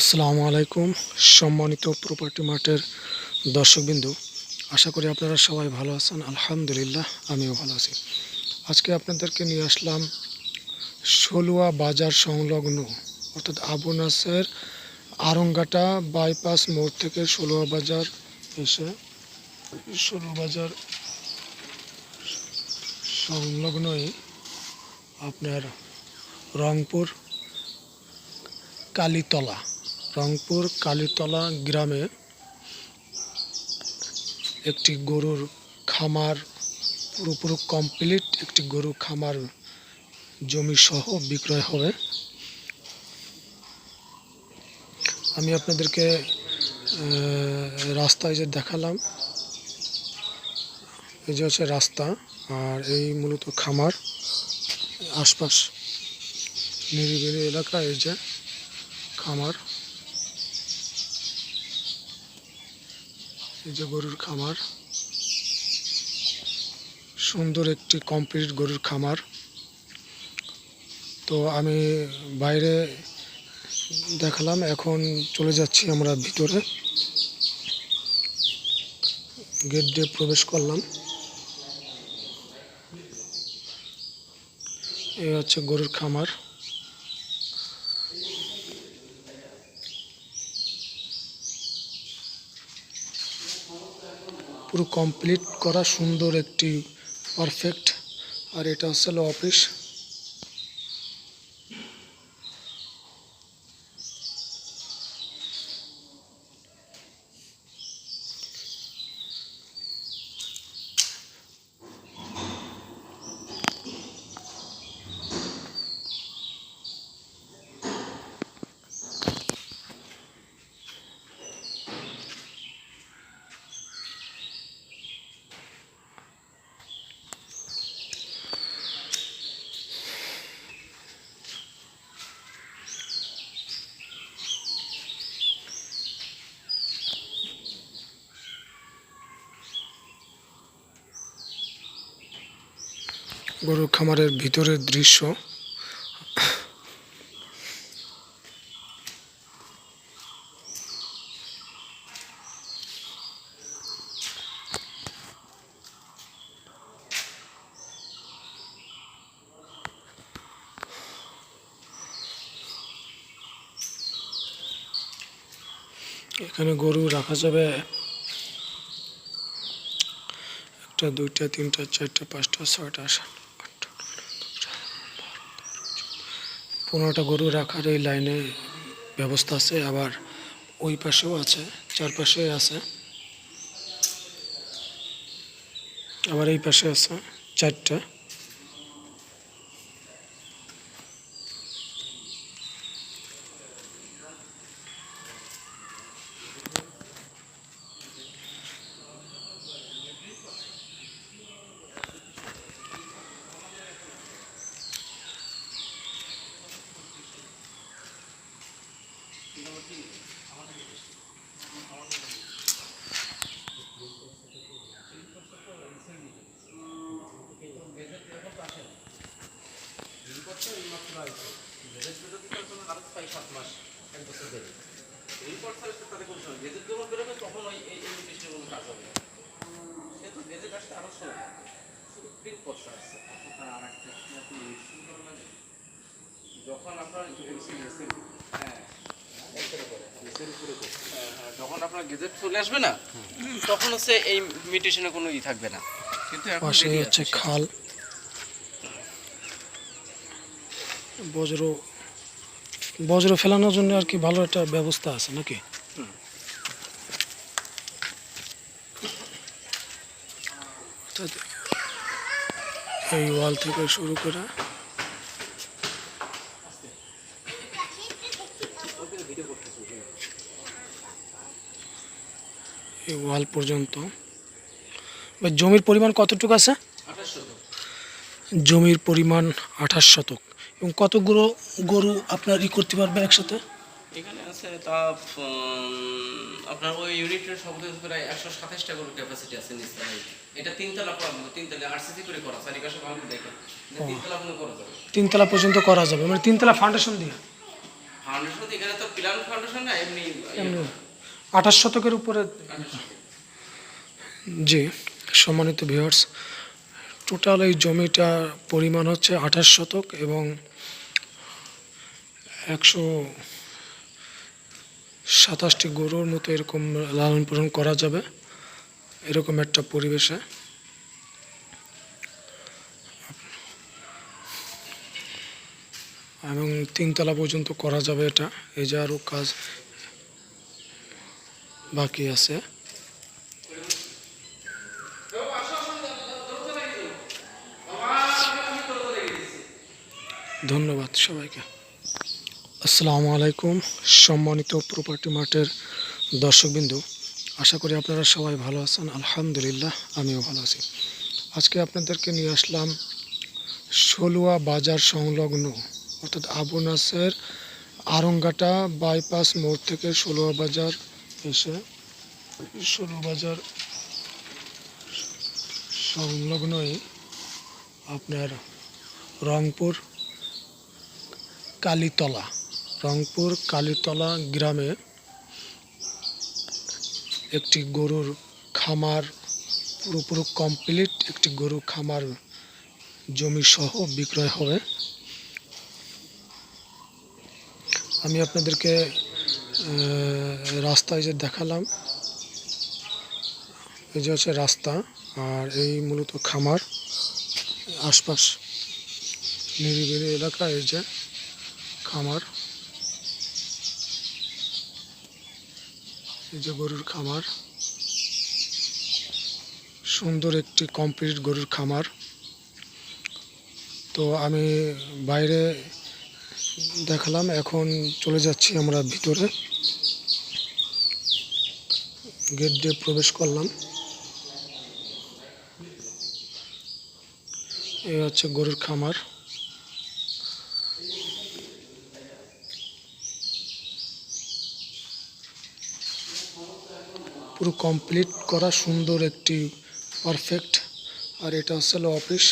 আসসালামু আলাইকুম, সম্মানিত প্রপার্টি মার্টের দর্শকবিন্দু। আশা করি আপনারা সবাই ভালো আছেন, আলহামদুলিল্লাহ, আমিও ভালো আছি। আজকে আপনাদেরকে নিয়ে আসলাম ষোলোয়া বাজার সংলগ্ন, অর্থাৎ আবু নাসের আরঙ্গাটা বাইপাস মোড় থেকে ষোলোয়া বাজার এসে ষোলো বাজার সংলগ্নই আপনার রংপুর কালীতলা। রংপুর কালীতলা গ্রামে একটি গরুর খামার, পুরোপুরি কমপ্লিট একটি গরুর খামার জমি সহ বিক্রয় হবে। আমি আপনাদেরকে রাস্তায় যে দেখালাম, এই যে হচ্ছে রাস্তা, আর এই মূলত খামার, আশপাশ নিরিবিলি এলাকা এই যে খামার। এই যে গরুর খামার, সুন্দর একটি কমপ্লিট গরুর খামার। তো আমি বাইরে দেখালাম, এখন চলে যাচ্ছি আমরা ভিতরে। গেট দিয়ে প্রবেশ করলাম। এই হচ্ছে গরুর খামার। পুরো কমপ্লিট করা সুন্দর একটি পারফেক্ট আর এটা হচ্ছে অফিস গরুর খামারের ভিতরের দৃশ্য। এখানে গরু রাখা যাবে একটা দুইটা তিনটা চারটা পাঁচটা ছয়টা পনেরোটা গরু রাখার এই লাইনে ব্যবস্থা আছে, আবার ওই পাশেও আছে, চারপাশে আছে। আবার এই পাশে আছে চারটা। যখন আপনার হ্যাঁ যখন আপনার গেজেট চলে আসবে না তখন হচ্ছে এই মিউটেশনে কোনো ই থাকবে না। কিন্তু পাশে হচ্ছে খাল বজ্র বজ্র ফেলানোর জন্য আর কি ভালো একটা ব্যবস্থা আছে নাকি? অর্থাৎ এই ওয়াল থেকে শুরু করে। এই ওয়াল পর্যন্ত। জমির পরিমাণ কতটুকু আছে? জমির পরিমাণ আঠাশ শতক। এবং কতগুলো গরু আপনার ই করতে পারবে একসাথে? এখানে আছে তা আপনার ওই ইউনিটের সব প্রায় একশো সাতাশটা গরুর ক্যাপাসিটি আছে নিচতলায় এটা তিনতলা করা তিনতলা আরসিসি করে করা চারিপাশে ভালো দেখেন তিনতলা পর্যন্ত করা যাবে। তিনতলা পর্যন্ত করা যাবে মানে তিনতলা ফাউন্ডেশন দিয়ে? ফাউন্ডেশন এখানে তো প্ল্যান ফাউন্ডেশন না এমনি এমনি। আঠাশ শতকের উপরে? জি সম্মানিত ভিউয়ার্স টোটাল এই জমিটা পরিমাণ হচ্ছে আঠাশ শতক এবং একশো সাতাশটি গরুর মতো এরকম লালন পালন করা যাবে, এরকম একটা পরিবেশে। এবং তিনতলা পর্যন্ত করা যাবে এটা, এই যে আরও কাজ বাকি আছে। ধন্যবাদ সবাইকে। আসসালামু আলাইকুম, সম্মানিত প্রপার্টি মার্টের দর্শকবিন্দু। আশা করি আপনারা সবাই ভালো আছেন, আলহামদুলিল্লাহ, আমিও ভালো আছি। আজকে আপনাদেরকে নিয়ে আসলাম ষোলোয়া বাজার সংলগ্ন, অর্থাৎ আবু নাসের আরঙ্গাটা বাইপাস মোড় থেকে ষোলোয়া বাজার এসে ষোলো বাজার সংলগ্নই আপনার রংপুর কালীতলা। রংপুর কালীতলা গ্রামে একটি গরুর খামার, পুরোপুরো কমপ্লিট একটি গরু খামার জমি সহ বিক্রয় হবে। আমি আপনাদেরকে রাস্তায় যে দেখালাম, এই যে হচ্ছে রাস্তা আর এই মূলত খামার, আশপাশ নিরিবিলি এলাকা এই যে খামার। এই যে গরুর খামার। সুন্দর একটি কমপ্লিট গরুর খামার। তো আমি বাইরে দেখালাম, এখন চলে যাচ্ছি আমরা ভিতরে। গেট দিয়ে প্রবেশ করলাম। এই হচ্ছে গরুর খামার। পুরো কমপ্লিট করা সুন্দর একটি পারফেক্ট আর এটা হচ্ছে অফিস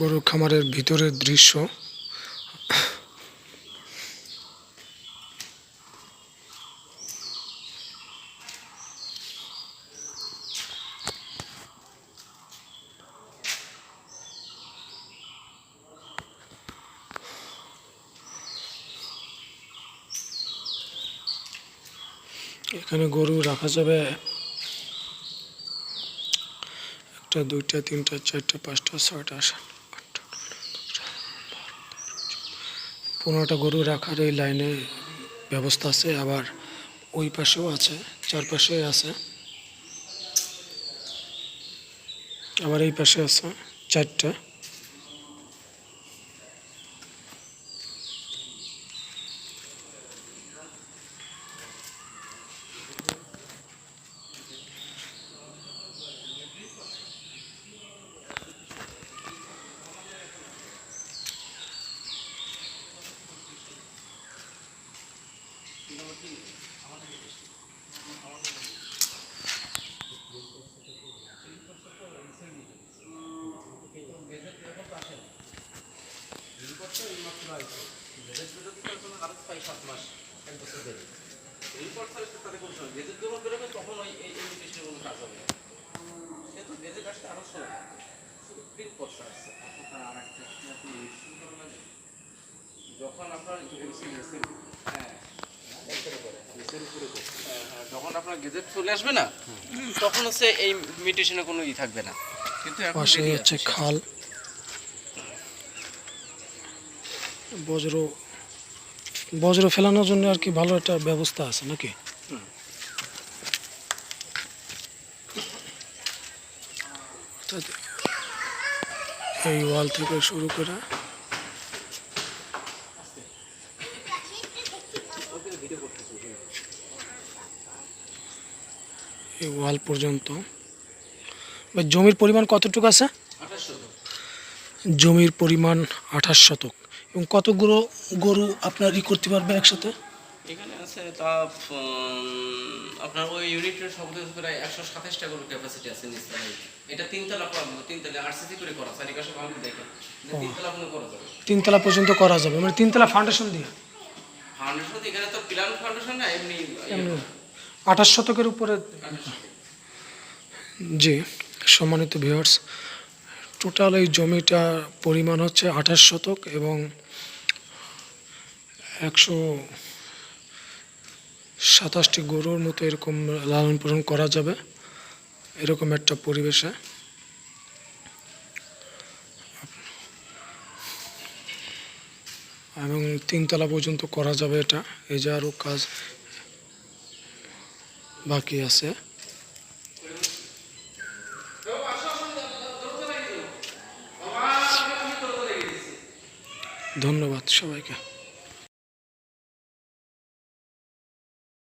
গরুর খামারের ভিতরের দৃশ্য। এখানে গরু রাখা যাবে। একটা দুইটা তিনটা চারটা পাঁচটা ছয়টা পনেরোটা গরু রাখার এই লাইনে ব্যবস্থা আছে, আবার ওই পাশেও আছে, চারপাশে আছে। আবার এই পাশে আছে চারটা তখন ওই এই এই জিনিসটার কোনো কাজ হবে না। কিন্তু গেজেট আসতে আরও সময় লাগবে। শুধু print করতে আসছে। আর একটা কি আপনি সুন্দর লাগে? যখন আপনার যখন আপনার গেজেট চলে আসবে না তখন হচ্ছে এই মিউটেশনে কোনো ই থাকবে না। কিন্তু এখন হচ্ছে খাল। বজ্র বজ্র ফেলানোর জন্য আর কি ভালো একটা ব্যবস্থা আছে নাকি? এই ওয়াল থেকে শুরু করে এই ওয়াল পর্যন্ত। জমির পরিমাণ কতটুকু আছে? জমির পরিমাণ আঠাশ শতক। এবং কতগুলো গরু আপনার ই করতে পারবে একসাথে? এখানে আছে তা আপনার ওই ইউনিটের শব্দ প্রায় একশো সাতাশটা গরুর ক্যাপাসিটি আছে নিচতলায় এটা তিনতলা তিনতলা আরসিসি করে করা চারিপাশে দেখে তিনতলা পর্যন্ত করা যাবে। তিনতলা পর্যন্ত করা যাবে মানে তিনতলা ফাউন্ডেশন দিয়ে? ফাউন্ডেশন এখানে তো প্ল্যান ফাউন্ডেশন না এমনি এমনি। আঠাশ শতকের উপরে? জি সম্মানিত ভিউয়ার্স টোটাল এই জমিটা পরিমাণ হচ্ছে আঠাশ শতক এবং একশো সাতাশটি গরুর মতো এরকম লালন পালন করা যাবে এরকম একটা পরিবেশে। এবং তিনতলা পর্যন্ত করা যাবে এটা, এই যে আরও কাজ বাকি আছে। ধন্যবাদ সবাইকে।